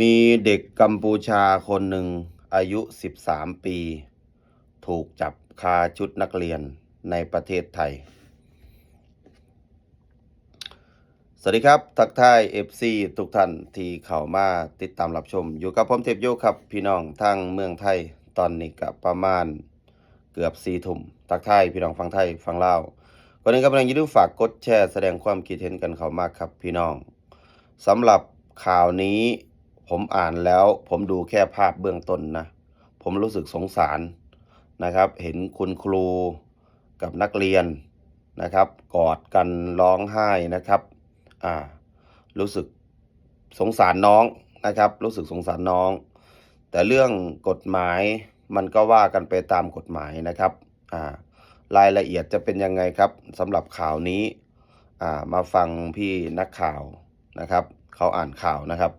มีเด็กกัมพูชาคนหนึ่งอายุ 13 ปี ถูกจับคาชุดนักเรียนในประเทศไทย สวัสดีครับ ทักทาย FC ทุกท่านที่เข้ามาติดตามรับชม อยู่กับผมเทพโยครับ พี่น้องทางเมืองไทย ตอนนี้ก็ประมาณเกือบสี่ทุ่มทักทายพี่น้องฟังไทยฟังเล่าวก่อนอื่นก็เป็นอย่าลืมฝากกดแชร์แสดงความคิดเห็นกันเข้ามาครับพี่น้องสำหรับข่าวนี้ ผมอ่านแล้วผมดูแค่ภาพเบื้องต้นนะ ผมรู้สึกสงสารนะครับ เห็นคุณครูกับนักเรียนนะครับ กอดกันร้องไห้นะครับอ่ารู้สึกสงสารน้องนะครับ รู้สึกสงสารน้อง แต่เรื่องกฎหมายมันก็ว่ากันไปตามกฎหมายนะครับอ่ารายละเอียดจะเป็นยังไงครับสำหรับข่าวนี้อ่ามาฟังพี่นักข่าวนะครับ เขาอ่านข่าวนะครับ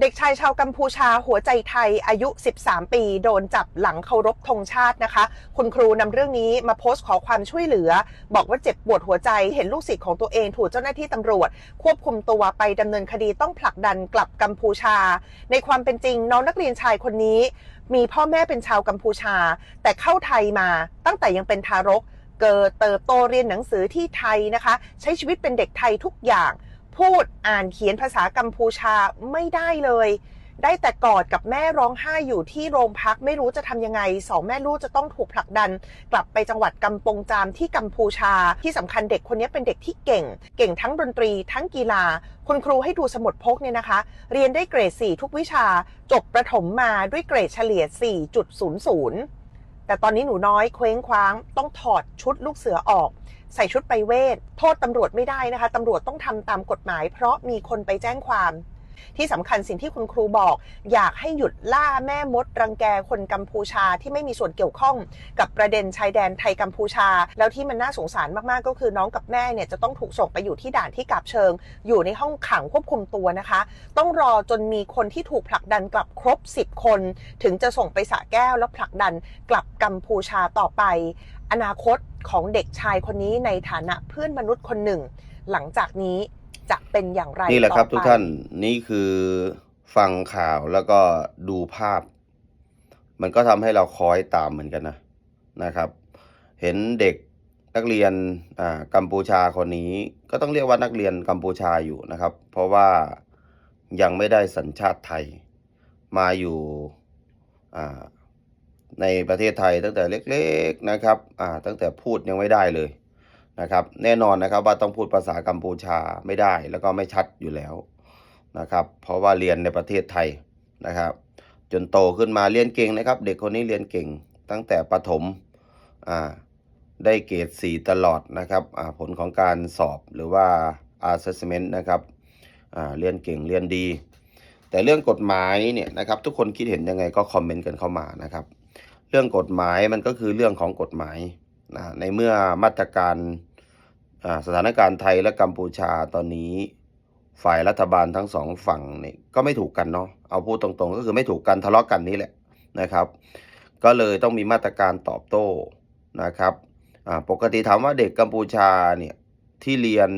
เด็กชายชาวกัมพูชาหัวใจไทยอายุ 13 ปี โดนจับหลังเคารพธงชาตินะคะ คุณครูนำเรื่องนี้มาโพสต์ขอความช่วยเหลือ บอกว่าเจ็บปวดหัวใจเห็นลูกศิษย์ของตัวเองถูกเจ้าหน้าที่ตำรวจ ควบคุมตัวไปดำเนินคดีต้องผลักดันกลับกัมพูชา ในความเป็นจริงน้องนักเรียนชายคนนี้ มีพ่อแม่เป็นชาวกัมพูชา แต่เข้าไทยมาตั้งแต่ยังเป็นทารก เกิดเติบโตเรียนหนังสือที่ไทยนะคะ ใช้ชีวิตเป็นเด็กไทยทุกอย่าง พูดอ่านเขียนภาษากัมพูชาไม่ได้เลย ได้แต่กอดกับแม่ร้องไห้อยู่ที่โรงพักไม่รู้จะทำยังไงสองแม่ลูกจะต้องถูกผลักดัน กลับไปจังหวัดกัมปงจามที่กัมพูชา ที่สำคัญเด็กคนนี้เป็นเด็กที่เก่ง เก่งทั้งดนตรีทั้งกีฬา คุณครูให้ดูสมุดพกเนี่ยนะคะ เรียนได้เกรด 4 ทุกวิชา จบประถมมาด้วยเกรดเฉลี่ย 4.00 แต่ตอนนี้หนูน้อยเคว้งคว้าง ต้องถอดชุดลูกเสือออก ใส่ชุดไปเวท โทษตำรวจไม่ได้นะคะตำรวจต้องทำตามกฎหมาย เพราะมีคนไปแจ้งความ ที่สำคัญสิ่งที่คุณครูบอก อยากให้หยุดล่าแม่มด รังแกคนกัมพูชาที่ไม่มีส่วนเกี่ยวข้องกับประเด็นชายแดนไทยกัมพูชา แล้วที่มันน่าสงสารมากๆ ก็คือน้องกับแม่เนี่ยจะต้องถูกส่งไปอยู่ที่ด่านที่กาบเชิง อยู่ในห้องขังควบคุมตัวนะคะ ต้องรอจนมีคนที่ถูกผลักดันกลับครบ 10 คน ถึงจะส่งไปสระแก้วแล้วผลักดันกลับกัมพูชาต่อไป อนาคตของเด็กชายคนนี้ในฐานะเพื่อนมนุษย์คนหนึ่ง หลังจากนี้ จะเป็นอย่างไรนี่แหละครับต่อทุกไปท่านนี่คือฟังข่าวแล้วก็ดูภาพ มันก็ทำให้เราคอยตามเหมือนกันนะนะครับ เห็นเด็กนักเรียนอ่ากัมพูชาคนนี้ ก็ต้องเรียกว่านักเรียนกัมพูชาอยู่นะครับ เพราะว่ายังไม่ได้สัญชาติไทย มาอยู่อ่าในประเทศไทยตั้งแต่เล็ก ๆนะครับอ่าตั้งแต่พูดยังไม่ได้เลย นะครับแน่นอนนะครับว่าต้องพูดภาษากัมพูชาไม่ได้แล้วก็ไม่ชัดอยู่แล้วนะครับเพราะว่าเรียนในประเทศไทยนะครับ จนโตขึ้นมาเรียนเก่งนะครับ เด็กคนนี้เรียนเก่งตั้งแต่ประถมอ่าได้เกรดสี่ตลอดนะครับผลของการสอบหรือว่า assessment นะครับเรียนเก่งเรียนดี แต่เรื่องกฎหมายเนี่ยนะครับทุกคนคิดเห็นยังไงก็คอมเมนต์กันเข้ามานะครับ เรื่องกฎหมายมันก็คือเรื่องของกฎหมาย นะในเมื่อมาตรการสถานการณ์ไทยและกัมพูชาตอนนี้ ฝ่ายรัฐบาลทั้งสองฝั่งเนี่ยก็ไม่ถูกกันเนาะเอาพูดตรงๆ ก็คือไม่ถูกกันทะเลาะกันนี่แหละนะครับ ก็เลยต้องมีมาตรการตอบโต้นะครับปกติถามว่าเด็กกัมพูชาเนี่ยที่เรียน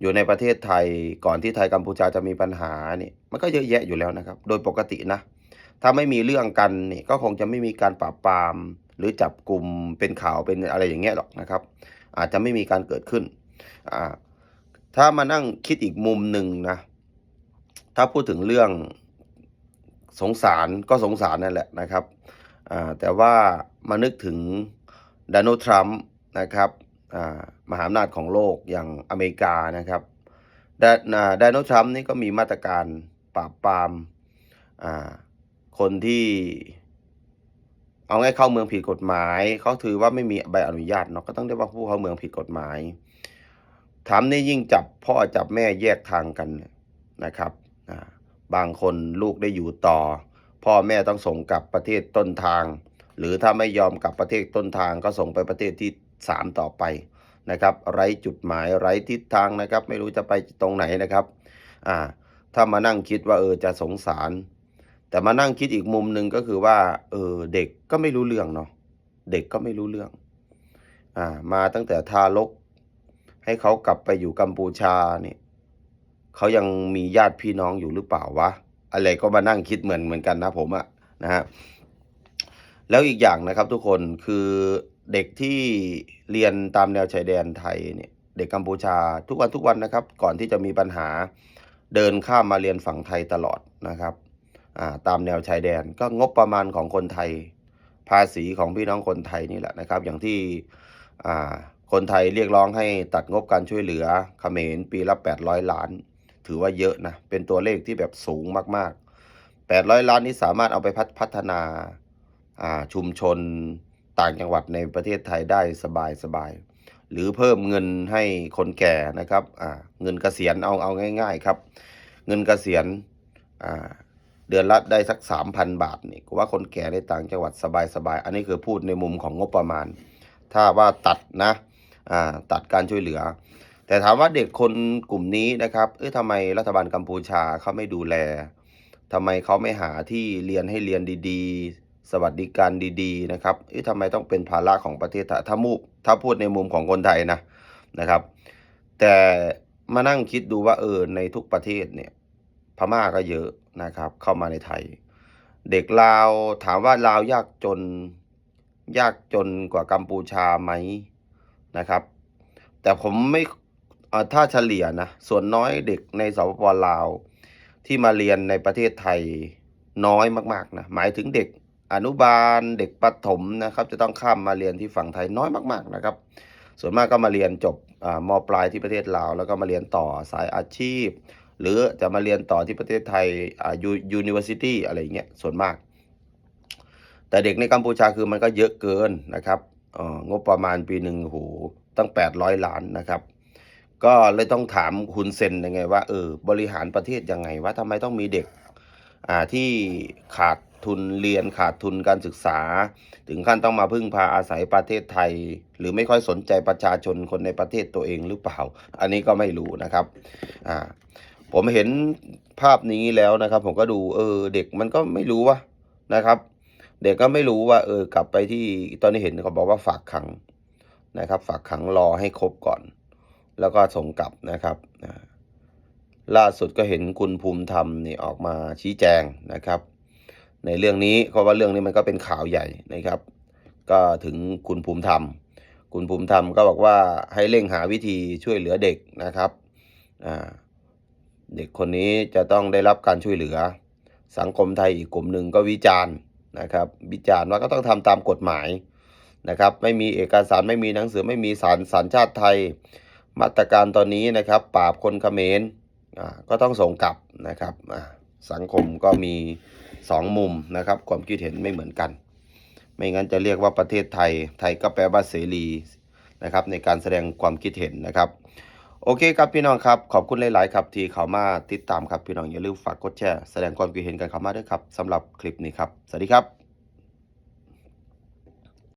อยู่ในประเทศไทยก่อนที่ไทยกัมพูชาจะมีปัญหาเนี่ยมันก็เยอะแยะอยู่แล้วนะครับ โดยปกตินะ ถ้าไม่มีเรื่องกันเนี่ยก็คงจะไม่มีการปราบปราม หรือจับกลุ่มเป็นข่าวเป็นอะไรอย่างเงี้ยหรอกนะครับ อาจจะไม่มีการเกิดขึ้นอ่าถ้ามานั่งคิดอีกมุมหนึ่งนะถ้าพูดถึงเรื่องสงสารก็สงสารนั่นแหละนะครับแต่ว่ามานึกถึงโดนัลด์ทรัมป์นะครับมหาอำนาจของโลกอย่างอเมริกานะครับโดนัลด์ทรัมป์นี่ก็มีมาตรการปราบปรามคนที่ เอาง่ายเข้าเมืองผิดกฎหมาย เขาถือว่าไม่มีใบอนุญาตเนาะก็ต้องเรียกว่าผู้เข้าเมืองผิดกฎหมายถามนี่ยิ่งจับพ่อจับแม่แยกทางกันนะครับบางคนลูกได้อยู่ต่อ พ่อแม่ต้องส่งกลับประเทศต้นทาง หรือถ้าไม่ยอมกลับประเทศต้นทางก็ส่งไปประเทศที่สามต่อไปนะครับ ไร้จุดหมายไร้ทิศทางนะครับ ไม่รู้จะไปตรงไหนนะครับอ่าถ้ามานั่งคิดว่าเออจะสงสาร แต่มานั่งคิดอีกมุมหนึ่งก็คือว่า เออเด็กก็ไม่รู้เรื่องเนาะเด็กก็ไม่รู้เรื่อง อ่า มาตั้งแต่ทารก ให้เขากลับไปอยู่กัมพูชาเนี่ยเขายังมีญาติพี่น้องอยู่หรือเปล่าวะอะไรก็มานั่งคิดเหมือนเหมือนกันนะผมอะนะฮะแล้วอีกอย่างนะครับทุกคนคือเด็กที่เรียนตามแนวชายแดนไทยเนี่ยเด็กกัมพูชาทุกวันทุกวันนะครับ ก่อนที่จะมีปัญหาเดินข้ามมาเรียนฝั่งไทยตลอดนะครับ ตามแนวชายแดน ก็งบประมาณของคนไทย ภาษีของพี่น้องคนไทยนี่แหละนะครับ อย่างที่คนไทยเรียกร้องให้ตัดงบการช่วยเหลือเขมรปีละ 800 ล้าน ถือว่าเยอะนะ เป็นตัวเลขที่แบบสูงมากๆ 800 ล้านนี้สามารถเอาไปพัฒพฒนาชุมชนต่างจังหวัดในประเทศไทยได้สบายๆหรือเพิ่มเงินให้คนแก่นะครับเงินเกษียณเอาเอาง่าย ๆครับ เงินเกษียณ เดือนละได้สัก3,000บาทนี่ว่าคนแก่ในต่างจังหวัดสบายๆ อันนี้คือพูดในมุมของงบประมาณ ถ้าว่าตัดนะอ่าตัดการช่วยเหลือ แต่ถามว่าเด็กคนกลุ่มนี้นะครับเอ้ยทำไมรัฐบาลกัมพูชาเขาไม่ดูแลทำไมเขาไม่หาที่เรียนให้เรียนดีๆ สวัสดิการดีๆนะครับเอ้ยทำไมต้องเป็นภาระของประเทศทยถ้ามุถ้าพูดในมุมของคนไทยนะนะครับ แต่มานั่งคิดดูว่าเออในทุกประเทศเนี่ย พม่าก็เยอะนะครับ เข้ามาในไทย เด็กลาวถามว่าลาวยากจนยากจนกว่ากัมพูชาไหมนะครับ แต่ผมไม่อ่อถ้าเฉลี่ยนะส่วนน้อยเด็กในสปปลาว ที่มาเรียนในประเทศไทยน้อยมากๆนะหมายถึงเด็กอนุบาลเด็กประถมนะครับ จะต้องข้ามมาเรียนที่ฝั่งไทยน้อยมาก ๆนะครับ ส่วนมากก็มาเรียนจบอ่ามปลายที่ประเทศลาว แล้วก็มาเรียนต่อสายอาชีพ หรือจะมาเรียนต่อที่ประเทศไทยอ่ายูยูนิเวอร์ซิตี้อะไรอย่างเงี้ยส่วนมาก แต่เด็กในกัมพูชาคือมันก็เยอะเกินนะครับอ่องบประมาณปีหนึ่งโหตั้ง 800 ล้านนะครับ ก็เลยต้องถามคุณเซนยังไงว่าเออบริหารประเทศยังไงว่าทำไมต้องมีเด็กอ่าที่ขาดทุนเรียนขาดทุนการศึกษา ถึงขั้นต้องมาพึ่งพาอาศัยประเทศไทย หรือไม่ค่อยสนใจประชาชนคนในประเทศตัวเองหรือเปล่า อันนี้ก็ไม่รู้นะครับอ่า ผมเห็นภาพนี้แล้วนะครับ ผมก็ดู เออ เด็กมันก็ไม่รู้ว่านะครับ เด็กก็ไม่รู้ว่า เออ กลับไปที่ตอนนี้เห็นเขาบอกว่าฝากขังนะครับ ฝากขังรอให้ครบก่อน แล้วก็ส่งกลับนะครับล่าสุดก็เห็นคุณภูมิธรรมนี่ออกมาชี้แจงนะครับ ในเรื่องนี้เพราะว่าเรื่องนี้มันก็เป็นข่าวใหญ่นะครับ ก็ถึงคุณภูมิธรรม คุณภูมิธรรมก็บอกว่าให้เร่งหาวิธีช่วยเหลือเด็กนะครับอ่า เด็กคนนี้จะต้องได้รับการช่วยเหลือ สังคมไทยอีกกลุ่มหนึ่งก็วิจารณ์นะครับวิจารณ์ว่าก็ต้องทำตามกฎหมายนะครับไม่มีเอกสารไม่มีหนังสือไม่มีสารสัญชาติไทย มาตรการตอนนี้นะครับปราบคนเขมรอ่าก็ต้องส่งกลับนะครับอ่าสังคมก็มีสองมุมนะครับความคิดเห็นไม่เหมือนกัน ไม่งั้นจะเรียกว่าประเทศไทยไทยก็แปลว่าเสรีนะครับในการแสดงความคิดเห็นนะครับ โอเคครับพี่น้องครับขอบคุณหลาย ๆ ครับที่เข้ามาติดตามครับพี่น้องอย่าลืมฝากกดแชร์แสดงความคิดเห็นกันเข้ามาด้วยครับสำหรับคลิปนี้ครับ สวัสดีครับ